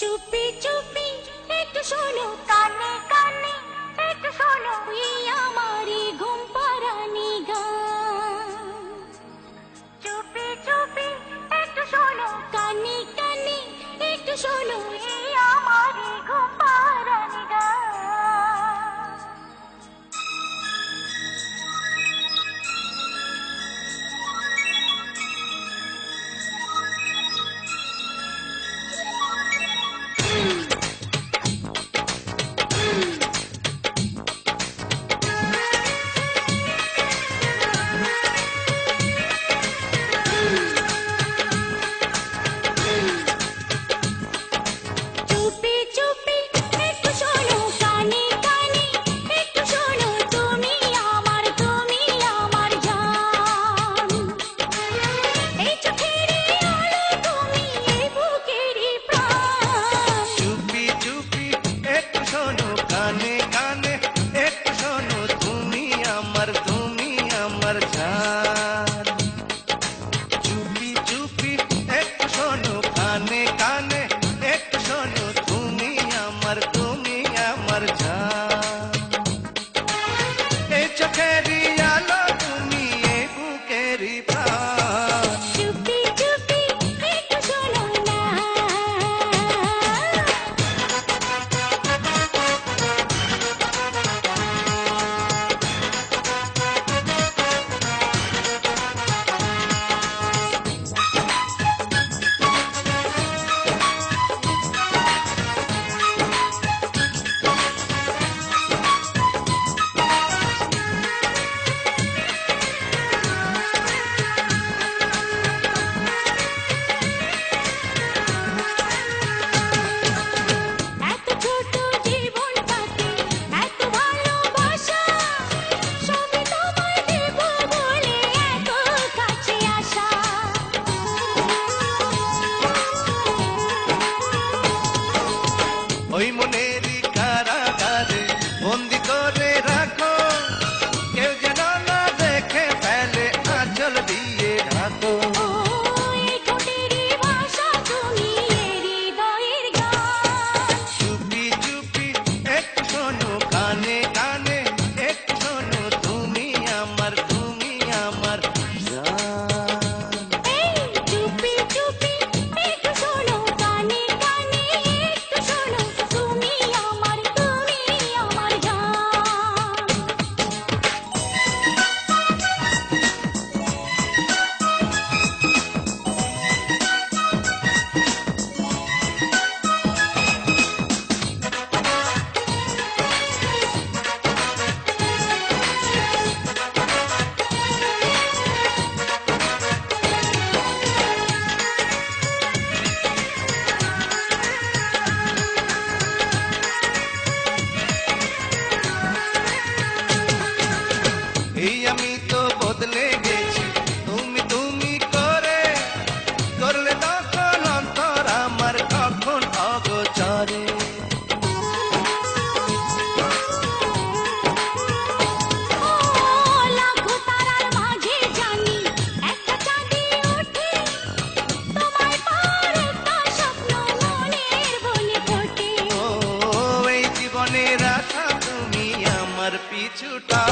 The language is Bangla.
চুপি চুপি, একটু শোনো কানে কানে, একটু শোনো এই আমারই ঘুম পারানি গান। চুপি চুপি, একটু শোনো কানে কানে, একটু শোনো y a mí কিছুটা